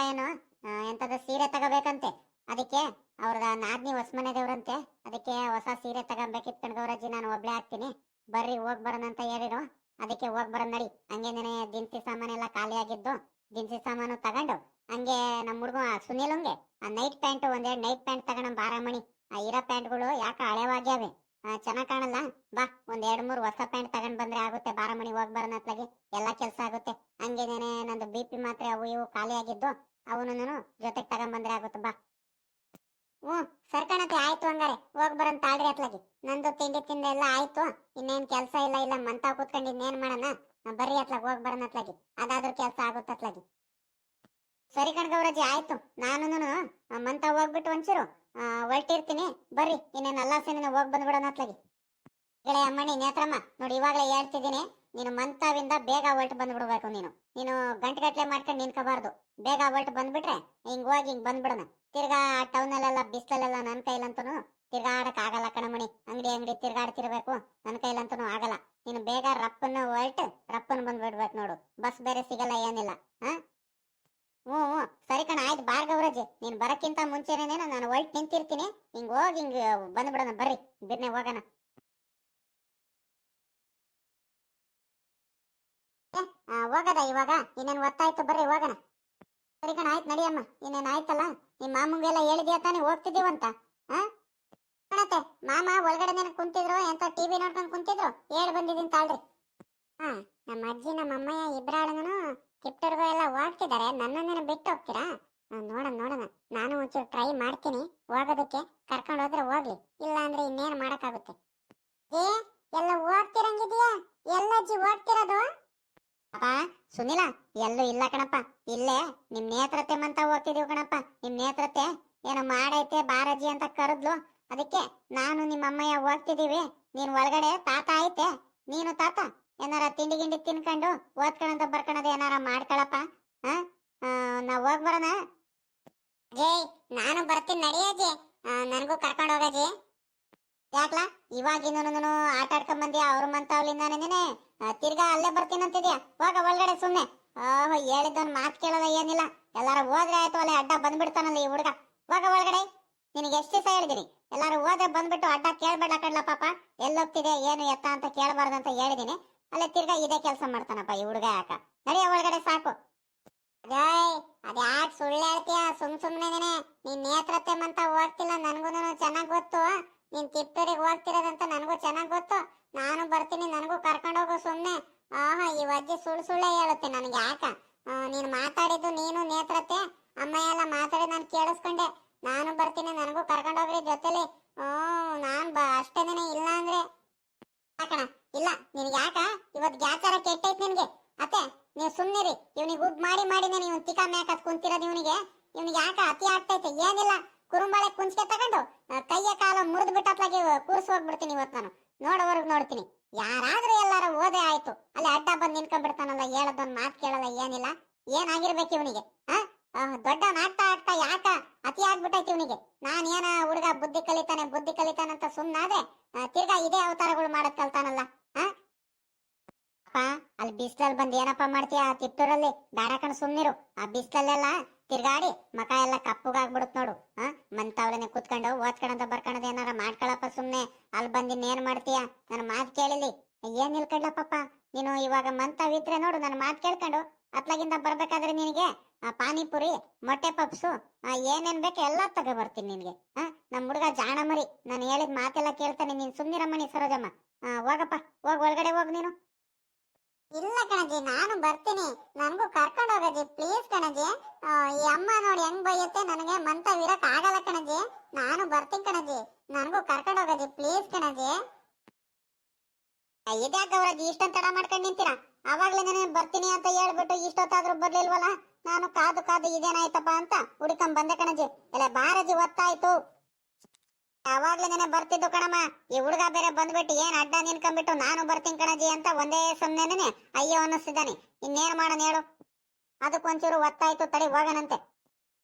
ಎಂತದ ಸೀರೆ ತಗೋಬೇಕಂತೆ? ಅದಕ್ಕೆ ಅವ್ರದ ನಾದ್ನಿ ಹೊಸ್ಮನೆ ದೇವ್ರಂತೆ ಅದಕ್ಕೆ ಹೊಸ ಸೀರೆ ತಗೊಂಬೇಕಿತ್ತು ಕಣ್ಗೌರಜ್ಜಿ ನಾನು ಒಬ್ಳೆ ಹಾಕ್ತೀನಿ ಬರ್ರಿ, ಹೋಗ್ ಬರೋಣ ಅಂತ ಹೇಳಿರು ಅದಕ್ಕೆ ಹೋಗ್ ಬರೋಣ ನಡಿ. ಹಂಗೇನೆ ದಿನಸಿ ಸಾಮಾನೆಲ್ಲ ಖಾಲಿ ಆಗಿದ್ದು, ದಿನಸಿ ಸಾಮಾನು ತಗೊಂಡು, ಹಂಗೆ ನಮ್ಮ ಹುಡುಗ ಸುನೀಲಂಗೆ ಆ ನೈಟ್ ಪ್ಯಾಂಟ್ ಒಂದೆರಡು ನೈಟ್ ಪ್ಯಾಂಟ್ ತಗೊಂಡ್ ಬಾರಾಮಣಿ. ಆ ಇರೋ ಪ್ಯಾಂಟ್ಗಳು ಯಾಕೆ ಹಳೆವಾಗ್ಯಾವೆ ಚೆನ್ನಾಗ್ ಕಾಣಲ್ಲ? ಬಾ, ಒಂದ್ ಎರಡ್ ಮೂರ್ ಹೊಸ ಪ್ಯಾಂಟ್ ತಗೊಂಡ್ ಬಂದ್ರೆ ಆಗುತ್ತೆ. ಬಾರಾಮಣಿ ಹೋಗ್ ಬರೋಣ ಅತ್ಲಾಗೆ. ಎಲ್ಲಾ ಕೆಲ್ಸ ಆಗುತ್ತೆ. ಹಂಗೆ ನೆನೆ ನಂದು ಬಿ ಪಿ ಮಾತ್ರೆ ಅವು ಇವು ಖಾಲಿ ಆಗಿದ್ದು ಅವನು ಜೊತೆಗೆ ತಗೊಂಡ್ ಬಂದ್ರೆ ಆಗುತ್ತೆ ಬಾ. ಹ್ಞೂ, ಸರ್ಕಣತೆ ಆಯ್ತು ಹಂಗಾರೆ. ಹೋಗಿ ಬರೋಣ ತಾಳ್ರಿ ಅತ್ಲಾಗಿ ನಂದು ತಿಂಡಿ ತಿಂದ ಎಲ್ಲ ಆಯ್ತು. ಇನ್ನೇನು ಕೆಲಸ ಇಲ್ಲ ಇಲ್ಲ ಮಂತ ಕೂತ್ಕೊಂಡು ಏನು ಮಾಡೋಣ? ಬರ್ರಿ ಅತ್ಲಾಗ ಹೋಗಿ ಬರೋಣ ಅತ್ಲಾಗಿ ಅದಾದ್ರೂ ಕೆಲಸ ಆಗುತ್ತೆ ಅತ್ಲಾಗಿ. ಸರಿ ಗೌರಜಿ ಆಯ್ತು. ನಾನು ಮಂತ ಹೋಗ್ಬಿಟ್ಟು ಒಂಚೂರು ಹೊರಟಿರ್ತೀನಿ. ಬರ್ರಿ, ಇನ್ನೇನು ಅಲ್ಲ ಹೋಗ್ ಬಂದ್ಬಿಡೋಣ ಅತ್ಲಾಗಿ. ಗೆಳೆಯ ಅಮ್ಮಣಿ, ನೇತ್ರಮ್ಮ, ನೋಡಿ ಇವಾಗಲೇ ಹೇಳ್ತಿದ್ದೀನಿ. ನೀನು ಮಂತಾವಿಂದ ಬೇಗ ಹೊರಟು ಬಂದ್ಬಿಡ್ಬೇಕು ನೀನು. ನೀನು ಗಂಟೆಗಟ್ಲೆ ಮಾಡ್ಕೊಂಡು ನಿನ್ಕೋಬಾರ್ದು ಬೇಗ ಹೊಲ್ಟ್ ಬಂದ್ಬಿಟ್ರೆ ಹಿಂಗ್ ಹೋಗಿ ಹಿಂಗ್ ಬಂದ್ಬಿಡೋಣ. ತಿರ್ಗಾ ಟೌನಲ್ಲೆಲ್ಲ, ಬಿಸ್ಲಲ್ಲೆಲ್ಲ ನನ್ನ ಕೈಲಂತೂ ತಿರ್ಗಾಡಕ್ ಆಗಲ್ಲ ಕಣಮಣಿ. ಅಂಗಡಿ ಅಂಗಡಿ ತಿರ್ಗಾಡ್ತಿರ್ಬೇಕು ನನ್ನ ಕೈಲಂತೂ ಆಗಲ್ಲ. ನೀನು ಬೇಗ ರಪ್ಪನ್ನ ಹೊಲ್ಟ್ ರಪ್ಪನ್ ಬಂದ್ಬಿಡ್ಬೇಕು ನೋಡು. ಬಸ್ ಬೇರೆ ಸಿಗಲ್ಲ ಏನಿಲ್ಲ. ಹಾ? ಹ್ಞೂ ಹ್ಞೂ. ಸರಿ ಕಣ, ಆಯ್ತು ಬಾರ್ ನೀನು ನೀನ್ ಬರಕ್ಕಿಂತ ಮುಂಚೆನೇ ನಾನು ಹೊರಟು ನಿಂತಿರ್ತೀನಿ. ಹಿಂಗ್ ಹೋಗಿ ಹಿಂಗ್ ಬಂದ್ಬಿಡೋಣ, ಬರ್ರಿ. ಬಿರ್ನೆ ಹೋಗೋಣ. ಹೋಗದ ಇವಾಗ. ಇನ್ನೇನು ಒತ್ತಾಯ್ತು ಬರ್ರಿ ಹೋಗೋಣ. ಸರಿ ಕಣ, ಆಯ್ತು ನಡಿಯಮ್ಮ ಇನ್ನೇನು ಆಯ್ತಲ್ಲ? ನಿಮ್ಮ ಮಾಮಂಗೆಲ್ಲ ಹೇಳಿದ್ಯಾ ತಾನೇ ಹೋಗ್ತಿದ್ದೀವಂತ? ಕಣತೆ ಮಾಮ ಒಳಗಡೆ ಕುಂತಿದ್ರು, ಎಂತ ಟಿವಿ ನೋಡ್ಕೊಂಡು ಕುಂತಿದ್ರು? ಹೇಳಿ ಬಂದಿದ್ದೀನಿ ತಾಳ್ರಿ. ಹಾ ನಮ್ಮ ಅಜ್ಜಿ, ನಮ್ಮ ಅಮ್ಮಯ್ಯ ಇಬ್ರಾಳನು ತಿಪ್ಟೂರ್ಗೂ ಎಲ್ಲ ಹೋಗ್ತಿದ್ದಾರೆ ನನ್ನನ್ನೇನು ಬಿಟ್ಟು ಹೋಗ್ತೀರಾ? ನೋಡೋಣ ನೋಡೋಣ. ನಾನು ಒಂಚೂರು ಟ್ರೈ ಮಾಡ್ತೀನಿ ಹೋಗೋದಕ್ಕೆ. ಕರ್ಕೊಂಡು ಹೋದ್ರೆ ಹೋಗ್ಲಿ. ಇಲ್ಲ ಅಂದ್ರೆ ಇನ್ನೇನು ಮಾಡೋಕ್ಕಾಗುತ್ತೆ? ಏ ಎಲ್ಲ ಹೋಗ್ತಿರಂಗಿದ್ಯಾ ಎಲ್ಲ ಅಜ್ಜಿ ಹೋಗ್ತಿರೋದು ಅಪ್ಪ, ಸುನಿಲ, ಎಲ್ಲೂ ಇಲ್ಲ ಕಣಪ್ಪ. ಇಲ್ಲೇ, ನಿಮ್ ನೇತ್ರತೆ ಮಂತ ಹೋಗ್ತಿದೀವಿ ಕಣಪ್ಪ. ನಿಮ್ ನೇತ್ರತೆ ಏನೋ ಮಾಡೈತೆ, ಬಾರಾಜಿ ಅಂತ ಕರೆದ್ಲು. ಅದಕ್ಕೆ ನಾನು ನಿಮ್ಮ ಅಮ್ಮಯ್ಯ ಹೋಗ್ತಿದೀವಿ ನೀನ್ ಒಳಗಡೆ ತಾತ ಐತೆ. ನೀನು ತಾತ, ಏನಾರ ತಿಂಡಿ ಗಿಂಡಿ ತಿನ್ಕೊಂಡು ಓದ್ಕೊಳಂತ ಬರ್ಕಣದ ಏನಾರ ಮಾಡ್ಕೊಳಪ್ಪ, ಹಾ? ನಾವ್ ಹೋಗ್ ಬರೋಣ? ನಾನು ಬರ್ತೀನಿ ನಡಿಯಜ್ಜಿ ನನಗೂ ಕರ್ಕೊಂಡು ಹೋಗಜ್ಜಿ. ಯಾಕ್ಲಾ? ಇವಾಗಿನೂ ಆಟ ಆಡ್ಕೊಂಡ್ ಅವ್ರ ಮಂತಾವ್ಲಿಂದಾನೇನೆ ತಿರ್ಗಾ ಅಲ್ಲೇ ಬರ್ತೀನಂತಿದ್ಯಾ ಹೋಗ ಒಳಗಡೆ ಸುಮ್ಮನೆ ಓಹೋ ಹೇಳಿದ್ದವನ್ ಮಾತ್ ಕೇಳಲ್ಲ ಏನಿಲ್ಲ. ಎಲ್ಲಾರು ಹೋದ್ರೆ ಆಯ್ತು ಅಲ್ಲೇ ಅಡ್ಡ ಬಂದ್ಬಿಡ್ತಾನಲ್ಲ ಈ ಹುಡುಗ. ಹೋಗ ಒಳಗಡೆ. ನಿನಗೆ ಎಷ್ಟು ದಿವಸ ಹೇಳಿದಿರಿ? ಎಲ್ಲಾರು ಹೋದ್ರೆ ಬಂದ್ಬಿಟ್ಟು ಅಡ್ಡ ಕೇಳ್ಬೇಡ ಕಡ್ಲ ಪಾಪ. ಎಲ್ಲೋಗ್ತಿದೆ ಏನು ಎತ್ತ ಅಂತ ಕೇಳಬಾರ್ದಂತ ಹೇಳಿದೀನಿ. ಅಲ್ಲೇ ತಿರ್ಗಾ ಇದೇ ಕೆಲಸ ಮಾಡ್ತಾನಪ್ಪ ಈ ಹುಡುಗ ಯಾಕ? ನಡಿಯ ಒಳಗಡೆ ಸಾಕು. ಅದೇಯ್ ಅದ್ಯಾಕ್ ಸುಳ್ಳು ಹೇಳ್ತೀಯ? ಸುಮ್ ಸುಮ್ನೆ ನೀನ್ ನೇತ್ರತೆ ಮಂತ ಹೋಗ್ತಿಲ್ಲ, ನನ್ಗೂನು ಚೆನ್ನಾಗ್ ಗೊತ್ತು. ನೀನ್ ತಿಪ್ಪೂರಿಗೆ ಹೋಗ್ತಿರೋದಂತ ನನಗೂ ಚೆನ್ನಾಗ್ ಗೊತ್ತು. ನಾನು ಬರ್ತೀನಿ, ನನಗೂ ಕರ್ಕೊಂಡು ಹೋಗು ಸುಮ್ನೆ. ಆಹಾ, ಈ ಅಜ್ಜಿ ಸುಳ್ಳು ಸುಳ್ಳೇ ಹೇಳುತ್ತೆ ನನಗೆ ಯಾಕ? ನೀನು ಮಾತಾಡಿದ್ದು ನೀನು ನೇತ್ರತೆ ಅಮ್ಮ ಎಲ್ಲ ಮಾತಾಡಿ ನಾನು ಕೇಳಿಸ್ಕೊಂಡೆ. ನಾನು ಬರ್ತೀನಿ, ನನಗೂ ಕರ್ಕೊಂಡು ಹೋಗ್ರಿ ಜೊತೆಲಿ. ಹ್ಮ್ ನಾನ್ ಬ ಅಷ್ಟೇನೆ ಇಲ್ಲ ಅಂದ್ರೆ. ಯಾಕಣ ಇಲ್ಲ, ನಿನ್ಗೆ ಯಾಕ? ಇವತ್ ಗ್ಯಾಚಾರ ಕೆಟ್ಟೈತ್ ನಿನ್ಗೆ. ಅತ್ತೆ, ನೀವು ಸುಮ್ಮನಿರಿ ಇವ್ನಿಗೆ ಉಗ್ ಮಾಡಿ ಮಾಡಿನೇ ನೀವು ತಿಕ್ಕ ಮೇಕತ್ ಕುಂತಿರೋದು ಇವನಿಗೆ. ಇವ್ನಿಗೆ ಯಾಕ ಅತಿ ಆಗ್ತೈತೆ? ಏನಿಲ್ಲ. ಕುರುಂಬಳೆ ಕುಂಚಿಗೆ ತಗೊಂಡು ಕೈಯ ಕಾಲ ಮುರಿದು ಬಿಟ್ಟತ್ಲಾಗಿ ಕೂರ್ಸ್ ಹೋಗ್ಬಿಡ್ತೀನಿ ಇವತ್ತು ನಾನು. ನೋಡೋವರೆಗೂ ನೋಡ್ತೀನಿ. ಯಾರಾದ್ರೂ ಎಲ್ಲಾರ ಓದೇ ಆಯ್ತು. ಅಲ್ಲಿ ಅಡ್ಡ ಬಂದು ನಿಂತ್ಕೊಂಡ್ಬಿಡ್ತಾನಲ್ಲ ಹೇಳದೊಂದ್ ಮಾತ್ ಕೇಳಲ್ಲ ಏನಿಲ್ಲ. ಏನಾಗಿರ್ಬೇಕು ಇವನಿಗೆ ಆ? ದೊಡ್ಡವನ್ ಆಗ್ತಾ ಆಗ್ತಾ ಯಾಕ ಅತಿ ಆಗ್ಬಿಟ್ಟೈತಿ ಇವನಿಗೆ. ನಾನೇನ ಹುಡುಗ ಬುದ್ಧಿ ಕಲಿತಾನೆ ಬುದ್ಧಿ ಕಲಿತಾನಂತ ಆ, ತಿರ್ಗಾ ಇದೇ ಅವತಾರಗಳು ಮಾಡೋದ್ ಕಲ್ತಾನಲ್ಲ ಅಪ್ಪ ಅಲ್ಲಿ ಬಿಸ್ಲಲ್ಲಿ ಬಂದ್ ಏನಪ್ಪ ಮಾಡ್ತೀಯ? ಆ ಬೇಡ ಕಣ್ ಸುಮ್ನಿರು. ಆ ಬಿಸ್ಲಲ್ಲೆಲ್ಲ ತಿರ್ಗಾಡಿ ಮಕ ಎಲ್ಲ ಕಪ್ಪುಗಾಗ್ಬಿಡುತ್ ನೋಡು, ಆ? ಮಂತಾವ್ಲನೆ ಕುತ್ಕೊಂಡು ಓದ್ಕೊಂಡಂತ ಬರ್ಕೊಂಡದ ಏನಾರ ಮಾಡ್ಕೊಳಪ್ಪ ಸುಮ್ನೆ. ಅಲ್ಲಿ ಬಂದಿನ್ ಏನ್ ಮಾಡ್ತೀಯ? ನನ್ನ ಮಾತು ಕೇಳಿಲಿ ಏನ್ ನಿಲ್ಕಡ್ಲಪ್ಪಪ್ಪ ನೀನು ಇವಾಗ ಮಂತಾವಿದ್ರೆ ನೋಡು ನನ್ನ ಮಾತು ಕೇಳ್ಕೊಂಡು. ಅತ್ಲಾಗಿಂದ ಬರ್ಬೇಕಾದ್ರೆ ನಿನಗೆ ಪಾನಿಪುರಿ, ಮೊಟ್ಟೆ ಪಪ್ಸು ಏನೇನ್ ಬೇಕು ಎಲ್ಲಾ ತಗೋ ಬರ್ತೀನಿ ನಿನ್ಗೆ ಹಾ ನಮ್ ಹುಡುಗ ಜಾಣ ಮರಿ ನಾನು ಹೇಳಿದ ಮಾತೆಲ್ಲ ಕೇಳ್ತಾನೆ ನೀನ್ ಸುಮ್ನಿರಮ್ಮಣಿ ಸರೋಜಮ್ಮ. ಹೋಗಪ್ಪ, ಹೋಗ್, ಒಳಗಡೆ ಹೋಗ್ ನೀನು. ಇಲ್ಲ ಕಣಜಿ, ನಾನು ಬರ್ತೀನಿ. ನನಗೂ ಕರ್ಕೊಂಡು ಹೋಗಜಿ ಪ್ಲೀಸ್ ಕಣಜಿ. ಈ ಅಮ್ಮ ನೋಡಿ ಹೆಂಗ್ ಬೈಯುತ್ತೆ ನನಗೆ ಮಂತ ವಿರಕ್ ಆಗಲ್ಲ ಕಣಜಿ. ನಾನು ಬರ್ತೀನಿ ಕಣಜಿ. ನನಗೂ ಕರ್ಕೊಂಡು ಹೋಗಜಿ ಪ್ಲೀಸ್ ಕಣಜಿ. ಇದ್ಯಾಕ ಇಷ್ಟೊಂದು ತಡ ಮಾಡ್ಕೊಂಡು ನಿಂತೀರಾ? ಅವಾಗ್ಲೇ ನಾನು ಬರ್ತೀನಿ ಅಂತ ಹೇಳ್ಬಿಟ್ಟು ಇಷ್ಟೊತ್ತಾದ್ರೂ ಬರ್ಲಿಲ್ವಲ್ಲ? ನಾನು ಕಾದು ಕಾದು ಇದೇನಾಯ್ತಪ್ಪ ಅಂತ ಹುಡ್ಕೊಂಡ್ ಬಂದೆ ಕಣಜಿ. ಎಲ್ಲ ಬಾರಜಿ ಒತ್ತಾಯ್ತು. ಅವಾಗ್ಲೇ ನೆನೆ ಬರ್ತಿದ್ದು ಕಣಮ್ಮ. ಈ ಹುಡುಗ ಬೇರೆ ಬಂದ್ಬಿಟ್ಟು ಏನ್ ಅಡ್ಡ ನಿನ್ಕೊಂಡ್ಬಿಟ್ಟು ನಾನು ಬರ್ತೀನಿ ಕಣಜಿ ಅಂತ ಒಂದೇ ಸುಮ್ಮನೆ ಅಯ್ಯೋ ಅನ್ನಿಸ್ತಿದ್ದಾನೆ. ಇನ್ನೇನ್ ಮಾಡೋಣ ಹೇಳು. ಅದಕ್ಕೊಂಚೂರು ಒತ್ತಾಯ್ತು, ತಡಿ ಹೋಗನಂತೆ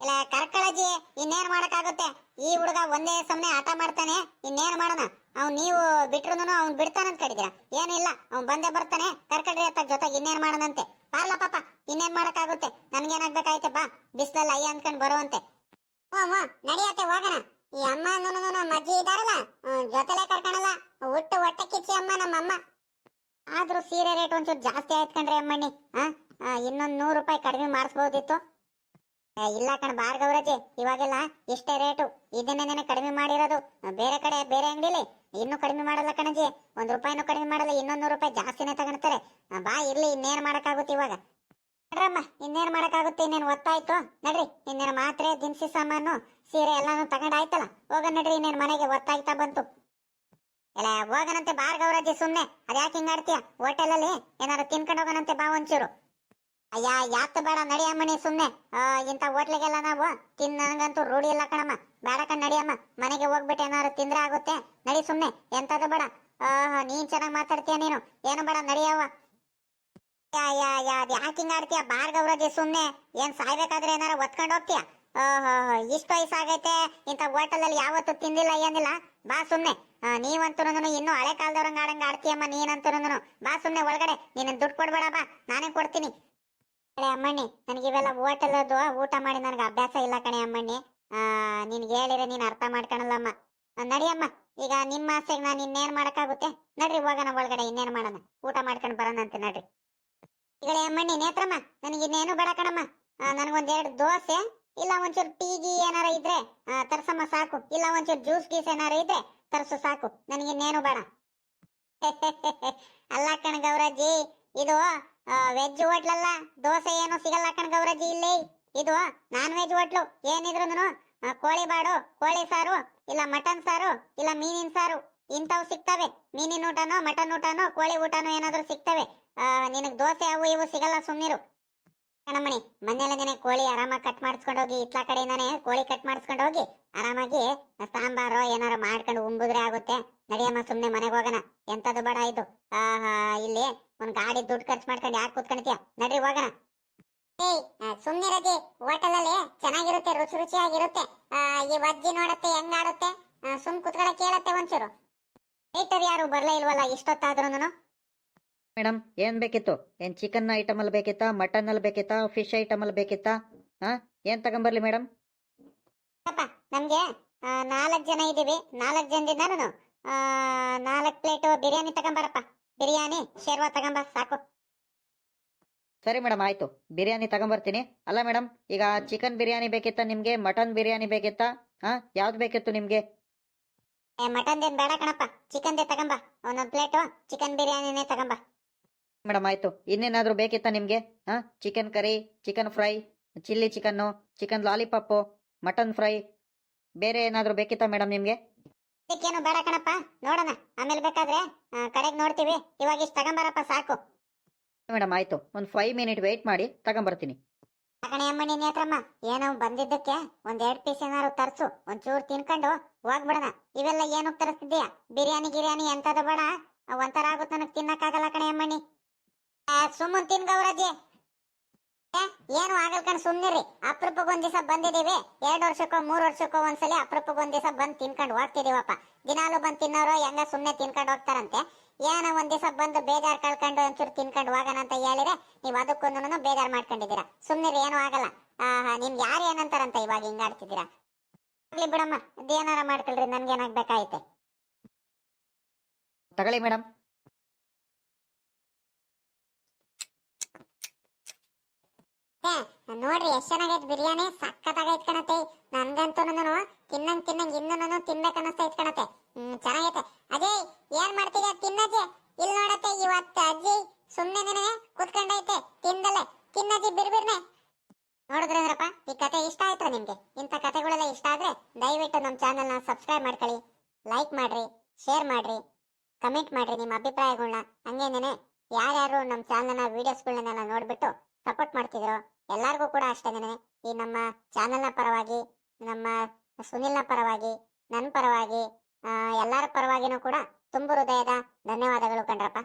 ಇಲ್ಲ, ಕರ್ಕಳಜಿ, ಇನ್ನೇನ್ ಮಾಡಕ್ಕಾಗುತ್ತೆ? ಈ ಹುಡುಗ ಒಂದೇ ಸುಮ್ಮನೆ ಆಟ ಮಾಡ್ತಾನೆ, ಇನ್ನೇನ್ ಮಾಡೋಣ? ಅವ್ನ್ ನೀವು ಬಿಟ್ರು ಅವ್ನ್ ಬಿಡ್ತಾನಂತ ಕಡಿದ್ರ ಏನಿಲ್ಲ ಅವ್ನ್ ಬಂದೇ ಬರ್ತಾನೆ ಕರ್ಕಡ್ರಿ ಅಂತ ಜೊತೆಗೆ ಇನ್ನೇನ್ ಮಾಡೋಣಂತೆ. ಪಾರ್ಲ ಪಾಪ, ಇನ್ನೇನ್ ಮಾಡಕ್ಕಾಗುತ್ತೆ? ನನ್ಗೇನಾಗ್ಬೇಕಾಯ್ತೆ ಬಾ, ಬಿಸ್ಲಲ್ಲಿ ಅಯ್ಯ ಅನ್ಕೊಂಡ್ ಬರುವಂತೆ. ಹ್ಮ್ ಹ್ಞೂ ನಡಿಯತ್ತೆ, ಹೋಗೋಣ. ಈ ಅಮ್ಮ ನಮ್ಮ ಅಜ್ಜಿ ಇದಾರಲ್ಲ ಜೊತೆಲೆ ಕರ್ಕೊಳಲ್ಲ. ಒಟ್ಟು ಹೊಟ್ಟೆ ಕಿಚ್ಚಿ ಅಮ್ಮ ನಮ್ಮಮ್ಮ ಆದ್ರೂ ಸೀರೆ ರೇಟ್ ಒಂಚೂರು ಜಾಸ್ತಿ ಆಯ್ತು ಕಣ್ರಿ ಅಮ್ಮಣ್ಣಿ, ಆ? ಇನ್ನೊಂದು ನೂರು ರೂಪಾಯಿ ಕಡಿಮೆ ಮಾಡಿಸ್ಬೋದಿತ್ತು. ಇಲ್ಲ ಕಣ್ ಬಾರ್ ಗೌರಜಿ ಇವಾಗೆಲ್ಲ ಇಷ್ಟೇ ರೇಟು. ಇದನ್ನೇನೆ ಕಡಿಮೆ ಮಾಡಿರೋದು? ಬೇರೆ ಕಡೆ, ಬೇರೆ ಅಂಗಡಿಲಿ? ಇನ್ನೂ ಕಡಿಮೆ ಮಾಡಲ್ಲ ಕಣಜಿ ಒಂದ್ ರೂಪಾಯಿನೂ ಕಡಿಮೆ ಮಾಡಲ್ಲ, ಇನ್ನೊಂದು ನೂರು ರೂಪಾಯಿ ಜಾಸ್ತಿನೇ ತಗೊಂತಾರೆ ಬಾ ಇರ್ಲಿ, ಇನ್ನೇನ್ ಮಾಡಕ್ಕಾಗುತ್ತೆ ಇವಾಗ? ನಡ್ರಮ್ಮ, ಇನ್ನೇನ್ ಮಾಡಕ್ಕಾಗುತ್ತೆ ಇನ್ನೇನ್ ಒತ್ತಾಯ್ತು? ನಡ್ರಿ, ಇನ್ನೇನು ಮಾತ್ರೆ, ದಿನಸಿ ಸಾಮಾನು. ಸೀರೆ ಎಲ್ಲಾನು ತಗೊಂಡಾಯ್ತಲ್ಲ ಹೋಗ ನಡ್ರಿ ನೀನ್ ಮನೆಗೆ ಒತ್ತಾಯ್ತಾ ಬಂತು. ಎಲ್ಲ ಹೋಗನಂತೆ ಬಾರ್ ಗೌರಜ್ಜಿ, ಸುಮ್ನೆ. ಅದ್ಯಾಕೆ ಹಿಂಗಾಡ್ತೀಯ ಹೋಟೆಲಲ್ಲಿ ಏನಾರು ತಿನ್ಕೊಂಡು ಹೋಗನಂತೆ ಬಾ ಒಂಚೂರು. ಅಯ್ಯ, ಯಾತ್ ಬೇಡ, ನಡಿ ಅಮ್ಮಣಿ ಸುಮ್ನೆ. ಇಂಥ ಹೋಟ್ಲಿಗೆಲ್ಲ ನಾವು ತಿನ್ ನನಗಂತೂ ರೂಢಿ ಇಲ್ಲ ಕಣಮ್ಮ. ಬೇಡ ಕಣ್ ನಡಿಯಮ್ಮ ಮನೆಗೆ ಹೋಗ್ಬಿಟ್ಟು ಏನಾರು ತಿಂದ್ರೆ ಆಗುತ್ತೆ. ನಡಿ ಸುಮ್ನೆ. ಎಂತದ ಬೇಡ. ನೀನ್ ಚೆನ್ನಾಗ್ ಮಾತಾಡ್ತೀಯ ನೀನು? ಏನು ಬೇಡ ನಡಿಯವ್ವ ಯಾ ಯಾ ಯಾ ಅದ್ ಬಾರ್ ಗೌರಜ್ಜಿ, ಸುಮ್ನೆ. ಏನ್ ಸಾಯ್ಬೇಕಾದ್ರೆ ಏನಾರ ಒತ್ಕೊಂಡು ಹೋಗ್ತೀಯ? ಇಷ್ಟು ವಯಸ್ಸಾಗೈತೆ, ಇಂಥ ಹೋಟೆಲಲ್ಲಿ ಯಾವತ್ತು ತಿಂದಿಲ್ಲ, ಏನಿಲ್ಲ. ಬಾ ಸುಮ್ನೆ. ನೀವಂತೂ ಇನ್ನೂ ಹಳೆ ಕಾಲದವ್ರಂಗ ಆಡಂಗ ಆಡ್ತೀಯಮ್ಮ ನೀನಂತೂ ಬಾ ಸುಮ್ನೆ ಒಳಗಡೆ ನೀನ್ ದುಡ್ಡು ಕೊಡ್ಬೇಡ, ಬಾ. ನಾನೇ ಕೊಡ್ತೀನಿ. ಅಮ್ಮಣ್ಣಿ, ನನಗೆ ಇವೆಲ್ಲ ಹೋಟೆಲ್ ಅದು ಊಟ ಮಾಡಿ ನನಗೆ ಅಭ್ಯಾಸ ಇಲ್ಲ ಕಣೆ ಅಮ್ಮಣ್ಣಿ. ನಿನ್ಗೆ ಹೇಳಿದ್ರೆ ನೀನು ಅರ್ಥ ಮಾಡ್ಕೊಳಲ್ಲಮ್ಮ ನಡಿ ನಡಿಯಮ್ಮ ಈಗ ನಿಮ್ಮ ಆಸೆಗೆ ನಾನು ಇನ್ನೇನ್ ಮಾಡಕ್ಕಾಗುತ್ತೆ? ನಡ್ರಿ, ಹೋಗೋಣ ಒಳಗಡೆ, ಇನ್ನೇನ್ ಮಾಡೋಣ? ಊಟ ಮಾಡ್ಕೊಂಡು ಬರೋಣಂತೆ ನಡ್ರಿ. ಈಗಲೇ ಅಮ್ಮಣ್ಣಿ, ನೇತ್ರಮ್ಮ, ನನಗೆ ಇನ್ನೇನು ಬೇಡ ಕಣಮ್ಮ. ನನಗೊಂದ್ ಎರಡು ದೋಸೆ. ಇಲ್ಲ ಒಂಚೂರು ಟೀ ಗೀ ಏನಾರ ಇದ್ರೆ ತರ್ಸಮ್ಮ ಸಾಕು. ಇಲ್ಲ ಒಂಚೂರು ಜ್ಯೂಸ್ ಗೀಸ್ ಏನಾರ ಇದ್ರೆ ತರ್ಸು ಸಾಕು. ನನಗೆ ಇನ್ನೇನು ಬೇಡ. ಅಲ್ಲ ಕಣ ಗೌರಜ್ಜಿ, ಇದು ವೆಜ್ ಹೋಟ್ಲಲ್ಲ, ದೋಸೆ ಏನು ಸಿಗಲ್ಲ ಕಣ್ ಗೌರಜ್ಜಿ ಇಲ್ಲಿ. ಇದು ನಾನ್ ವೆಜ್ ಹೋಟ್ಲು ಏನಿದ್ರು ಕೋಳಿ ಬಾಡು, ಕೋಳಿ ಸಾರು, ಇಲ್ಲ ಮಟನ್ ಸಾರು, ಇಲ್ಲ ಮೀನಿನ ಸಾರು. ಇಂಥವು ಸಿಗ್ತವೆ. ಮೀನಿನ ಊಟನೋ, ಮಟನ್ ಊಟನೋ, ಕೋಳಿ ಊಟನೋ ಏನಾದ್ರು ಸಿಗ್ತವೆ. ನಿನಗ್ ದೋಸೆ ಅವು ಇವು ಸಿಗಲ್ಲ ಸುಮ್ನಿರು. ಕಣಮಣಿ ದಿನ ಕೋಳಿ ಆರಾಮಾಗಿ ಕಟ್ ಮಾಡಿಸ್ಕೊಂಡು ಹೋಗಿ, ಇತ್ಲಾ ಕಡೆಯಿಂದಾನೆ ಕೋಳಿ ಕಟ್ ಮಾಡಿಸ್ಕೊಂಡು ಹೋಗಿ, ಆರಾಮಾಗಿ ಸಾಂಬಾರು ಏನಾರು ಮಾಡ್ಕೊಂಡು ಉಂಬುದ್ರೆ ಆಗುತ್ತೆ. ನಡಿಯಮ್ಮ ಸುಮ್ಮನೆ ಮನೆಗೆ ಹೋಗೋಣ. ಎಂತದು ಬೇಡ ಆಯ್ತು ಆಹಾ, ಇಲ್ಲಿ ಒಂದ್ ಗಾಡಿ ದುಡ್ಡು ಖರ್ಚು ಮಾಡ್ಕೊಂಡು ಯಾಕೆ ಕೂತ್ಕೊಂಡ್ತೀಯ ನಡ್ರಿ, ಹೋಗೋಣ. ರಜೆ ಹೋಟೆಲ್ ಅಲ್ಲಿ ಚೆನ್ನಾಗಿರುತ್ತೆ, ರುಚಿ ರುಚಿಯಾಗಿರುತ್ತೆ. ಈ ವಜ್ಜಿ ನೋಡತ್ತೆ, ಹೆಂಗಾಡುತ್ತೆ? ಸುಮ್ ಕುತ್ಕೊಳಕ್ ಕೇಳತ್ತೆ ಒಂಚೂರು. ಯಾರು ಬರ್ಲೇ ಇಲ್ವಲ್ಲ ಇಷ್ಟೊತ್ತಾದ್ರೂನು
ಮೇಡಮ್ ಏನ್ ಬೇಕಿತ್ತು? ಏನ್ ಚಿಕನ್ ಐಟಮ್ ಅಲ್ಲಿ ಬೇಕಿತ್ತಾ? ಮಟನ್ ಅಲ್ಲಿ ಬೇಕಿತ್ತಾ? ಫಿಶ್ ಐಟಮ್ ಅಲ್ಲಿ ಬೇಕಿತ್ತಾ? ಹಾ ಏನ್ ತಗೊಂಬರ್ಲಿ ಮೇಡಮ್?
ನಮ್ಗೆ ನಾಲ್ಕು ಜನ ಇದೀವಿ ನಾಲ್ಕು ಜನದಿಂದಾನು ನಾಲ್ಕ್ ಪ್ಲೇಟ್ ಬಿರಿಯಾನಿ ತಗೊಂಬರಪ್ಪ. ಬಿರಿಯಾನಿ ಶೇರ್ವಾ ತಗೊಂಬ ಸಾಕು.
ಸರಿ ಮೇಡಮ್ ಆಯ್ತು. ಬಿರಿಯಾನಿ ತಗೊಂಬರ್ತೀನಿ. ಅಲ್ಲ ಮೇಡಮ್ ಈಗ ಚಿಕನ್ ಬಿರಿಯಾನಿ ಬೇಕಿತ್ತಾ ನಿಮ್ಗೆ? ಮಟನ್ ಬಿರಿಯಾನಿ ಬೇಕಿತ್ತಾ? ಹಾ ಯಾವ್ದು ಬೇಕಿತ್ತು ನಿಮ್ಗೆ?
ಮಟನ್ ಬೇಡ ಕಣಪ್ಪ. ಚಿಕನ್ ದೇ ತಗೊಂಬ. ಒಂದೊಂದು ಪ್ಲೇಟು ಚಿಕನ್ ಬಿರಿಯಾನಿನೇ ತಗೊಂಬ.
ಮೇಡಮ್ ಆಯ್ತು. ಇನ್ನೇನಾದ್ರೂ ಬೇಕಿತ್ತಾ ನಿಮ್ಗೆ? ಹಾ? Chicken curry chicken fry chilli chicken chicken lollipop mutton fry. ಬೇರೆ ಏನಾದ್ರೂ ಬೇಕಿತ್ತಾ ಮೇಡಮ್ ನಿಮ್ಗೆ?
ಇದಕ್ಕೇನು ಬೇಡ ಕಣಪ್ಪ. ನೋಡೋಣ. ಆಮೇಲೆ ಬೇಕಾದ್ರೆ ಕಡೆಗೆ ನೋಡ್ತೀವಿ. ಇವಾಗ ಇಷ್ಟು ತಗೊಂಬರಪ್ಪ ಸಾಕು.
ಮೇಡಮ್ ಆಯ್ತು. ಒಂದು ಫೈವ್ ಮಿನಿಟ್ ವೆಯ್ಟ್ ಮಾಡಿ ತಗೊಂಬರ್ತೀನಿ.
ಕಣೆ ಏನೋ ಬಂದಿದ್ದಕ್ಕೆ ಒಂದ್ ಎರಡ್ ಪೀಸ್ ಏನಾರು ತರ್ಸು. ಒಂಚೂರು ತಿನ್ಕೊಂಡು ಹೋಗ್ಬಿಡಣ ಇವೆಲ್ಲ ಏನು ತರಿಸ್ತಿದ್ದೀಯ? ಬಿರಿಯಾನಿ ಗಿರಿಯಾನಿ ಎಂತದ ಬೇಡ. ಒಂಥರ ಆಗುತ್ತೆ ನನಗೆ ತಿನ್ನಕ್ಕಾಗಲ್ಲ ಕಣೆ ಅಮ್ಮಣ್ಣಿ ಸುಮ್ಮನ್ ತಿನ್ ಏನು ಆಗಲ್ಕಂಡ್ ಸುಮ್ನಿರಿ. ಅಪ್ರೂಪಕ್ ಒಂದ್ ದಿವಸ ಬಂದಿದೀವಿ. ಎರಡ್ ವರ್ಷಕ್ಕೋ, ಮೂರ್ ವರ್ಷಕ್ಕೋ ಒಂದ್ಸಲಿ ಅಪ್ರೂಪಕ್ ಒಂದ್ ದಿವಸ ಬಂದ್ ತಿನ್ಕೊಂಡು ಹೋಗ್ತಿದೀವಪ್ಪ ದಿನಾಲು ಬಂದ್ ತಿನ್ನೋರು, ಹೆಂಗ ಸುಮ್ನೆ ತಿನ್ಕೊಂಡು ಹೋಗ್ತಾರಂತೆ. ಏನೋ ಒಂದ್ ದಿವಸ ಬಂದು ಬೇಜಾರ್ ಕಳ್ಕೊಂಡು ಒಂಚೂರು ತಿನ್ಕೊಂಡು ಹೋಗೋಣ ಅಂತ ಹೇಳಿದ್ರೆ ನೀವ್ ಅದಕ್ಕೊಂದು ಬೇಜಾರ್ ಮಾಡ್ಕೊಂಡಿದ್ದೀರಾ. ಸುಮ್ನಿರಿ, ಏನು ಆಗಲ್ಲ. ಆಹಾ, ನಿಮ್ಗೆ ಯಾರು ಏನಂತಾರಂತ ಇವಾಗ ಹಿಂಗಾಡ್ತಿದ್ದೀರಾ ಬಿಡಮ್ಮ ಏನಾರ ಮಾಡ್ಕೊಳ್ರಿ, ನನ್ಗೇನಾಗ್ಬೇಕಾಯ್ತೆ.
ತಗೊಳ್ಳಿ ಮೇಡಮ್
ನೋಡ್ರಿ ಎಷ್ಟ್ ಚೆನ್ನಾಗೈತ್ ಬಿರಿಯಾನಿ, ಸಖತ್ತಾಗೈತ್ ಕಣತೆ ನನ್ಗಂತೂ ತಿನ್ನಂಗ್ ತಿನ್ನಂಗ್ ಇನ್ನೂ ತಿನ್ಬೇಕು ಅನ್ನಿಸ್ತೈತ್ ಕಣತೆ ಹ್ಮ್, ಚೆನ್ನಾಗೈತೆ. ಅಜಯ್, ಏನ್ ಮಾಡ್ತೀಯ ತಿನ್ನಜ್ಜಿ ಇಲ್ಲಿ ನೋಡತ್ತೆ, ಇವತ್ತು ಅಜ್ಜಿ ಸುಮ್ನೆ ನಿನಗೆ ಕುತ್ಕೊಂಡೈತೆ, ತಿಂದಲೆ. ತಿನ್ನಜ್ಜಿ ಬಿರ್ಬಿರ್ನೆ ನೋಡಿದ್ರೇಂದ್ರಪ್ಪ ಈ ಕತೆ ಇಷ್ಟ ಆಯ್ತಾ ನಿಮ್ಗೆ? ಇಂಥ ಕತೆಗಳೆಲ್ಲ ಇಷ್ಟ ಆದ್ರೆ ದಯವಿಟ್ಟು ನಮ್ಮ ಚಾನೆಲ್ನ ಸಬ್ಸ್ಕ್ರೈಬ್ ಮಾಡ್ಕೊಳ್ಳಿ. ಲೈಕ್ ಮಾಡ್ರಿ, ಶೇರ್ ಮಾಡ್ರಿ, ಕಮೆಂಟ್ ಮಾಡ್ರಿ ನಿಮ್ಮ ಅಭಿಪ್ರಾಯಗಳನ್ನ ಹಂಗೇನೇನೆ ಯಾರ್ಯಾರು ನಮ್ಮ ಚಾನಲ್ನ ವೀಡಿಯೋಸ್ಗಳನ್ನೆಲ್ಲ ನೋಡ್ಬಿಟ್ಟು ಸಪೋರ್ಟ್ ಮಾಡ್ತಿದ್ರು ಎಲ್ಲರಿಗೂ ಕೂಡ ಅಷ್ಟೇನೆ ಈ ನಮ್ಮ ಚಾನೆಲ್ನ ಪರವಾಗಿ, ನಮ್ಮ ಸುನಿಲ್ನ ಪರವಾಗಿ ನನ್ನ ಪರವಾಗಿ ಎಲ್ಲರ ಪರವಾಗಿನೂ ಕೂಡ ತುಂಬು ಹೃದಯದ ಧನ್ಯವಾದಗಳು ಕಣ್ರಪ್ಪ